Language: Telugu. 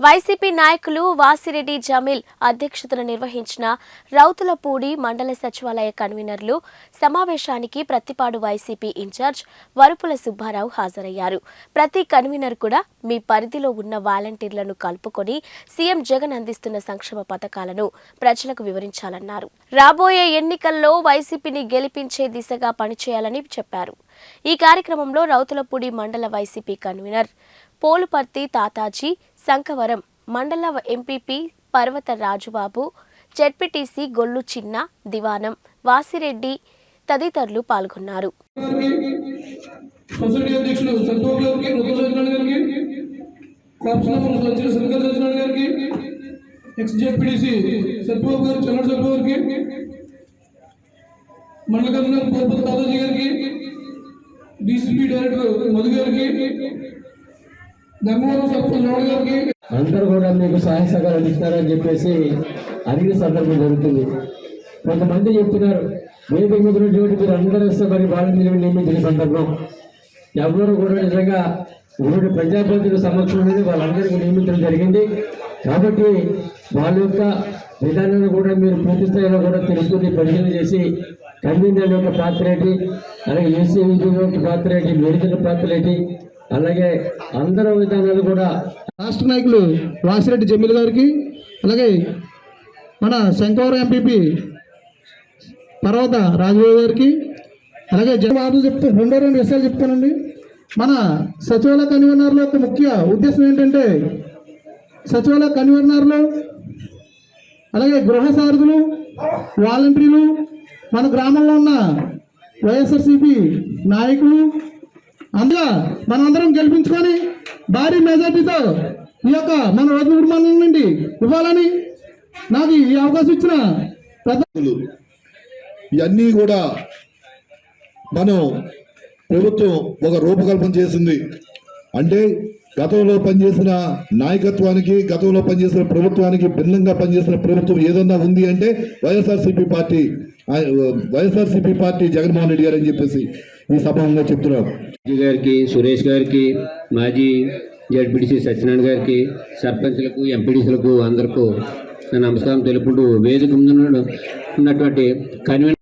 వైసీపీ నాయకులు వాసిరెడ్డి జమీల్ అధ్యక్షతన నిర్వహించిన రౌతులపూడి మండల సచివాలయ కన్వీనర్లు సమావేశానికి ప్రతిపాడు వైసీపీ ఇన్ఛార్జ్ వరుపుల సుబ్బారావు హాజరయ్యారు. ప్రతి కన్వీనర్ కూడా మీ పరిధిలో ఉన్న వాలంటీర్లను కలుపుకొని సీఎం జగన్ అందిస్తున్న సంక్షేమ పథకాలను ప్రజలకు వివరించాలన్నారు. రాబోయే ఎన్నికల్లో వైసీపీని గెలిపించే దిశగా పనిచేయాలని చెప్పారు. ఈ కార్యక్రమంలో రౌతులపూడి మండల వైసీపీ కన్వీనర్ పోలుపర్తి తాతాజీ శంఖవరం మండల ఎంపీపీ పర్వత రాజుబాబు జెడ్పీటీసీ గొల్లు చిన్న దివానం వాసిరెడ్డి తదితరులు పాల్గొన్నారు. మండల కన్వీనర్ పోర్పతి తాతాజీ గారికి డీసీపీ డైరెక్టర్ మధు గారికి అందరూ కూడా మీకు సహాయ సహకారాలు ఇస్తారని చెప్పేసి అడిగిన సందర్భం జరుగుతుంది. కొంతమంది చెప్తున్నారు వేదిక మీద ఉన్నటువంటి మీరు అందరూ వస్తే మరి వాలంటీర్లు నియమించిన సందర్భం. ఎవరు కూడా నిజంగా ఊరి ప్రజాప్రతినిధుల సమక్షంలోనే వాళ్ళందరికీ నియమించడం జరిగింది. కాబట్టి వాళ్ళ యొక్క విధానాన్ని కూడా మీరు పూర్తి స్థాయిలో కూడా తెలుసుకుని పరిశీలన చేసి కన్వీనర్ యొక్క పాత్ర ఏంటి? అలాగే ఏసీ యొక్క పాత్ర ఏంటి? మెడికల్ పాత్ర ఏంటి? అలాగే అందరూ విధానాలు కూడా రాష్ట్ర నాయకులు వాసిరెడ్డి జమీల్ గారికి అలాగే మన శంకవరం ఎంపీపీ పర్వత రాజబాబు గారికి అలాగే జవాబులు చెప్తా రెండో రెండు విషయాలు చెప్తానండి. మన సచివాలయ కన్వీనర్ల యొక్క ముఖ్య ఉద్దేశం ఏంటంటే సచివాలయ కన్వీనర్లు అలాగే గృహ సారథులు వాలంటీర్లు మన గ్రామంలో ఉన్న వైఎస్ఆర్సీపీ నాయకులు అందులో మనందరం గెలిపించుకొని భారీ మెజార్టీతో ఈ యొక్క మన రోజు మండలం నుండి ఇవ్వాలని నాకు ఈ అవకాశం ఇచ్చిన ప్రజలు ఇవన్నీ కూడా మనం ప్రభుత్వం ఒక రూపకల్పన చేసింది. అంటే గతంలో పనిచేసిన నాయకత్వానికి గతంలో పనిచేసిన ప్రభుత్వానికి భిన్నంగా పనిచేసిన ప్రభుత్వం ఏదన్నా ఉంది అంటే YSRCP party YSRCP party Jaganmohan Reddy garu అని చెప్పేసి. ఈ సభంగా చెప్తున్నారు గారికి సురేష్ గారికి మాజీ జడ్పీటీసీ సత్యనారాయణ గారికి సర్పంచ్లకు ఎంపీడీసీలకు అందరికీ నమస్కారం తెలుపుకుంటూ వేదిక ముందు ఉన్నటువంటి కన్వీనర్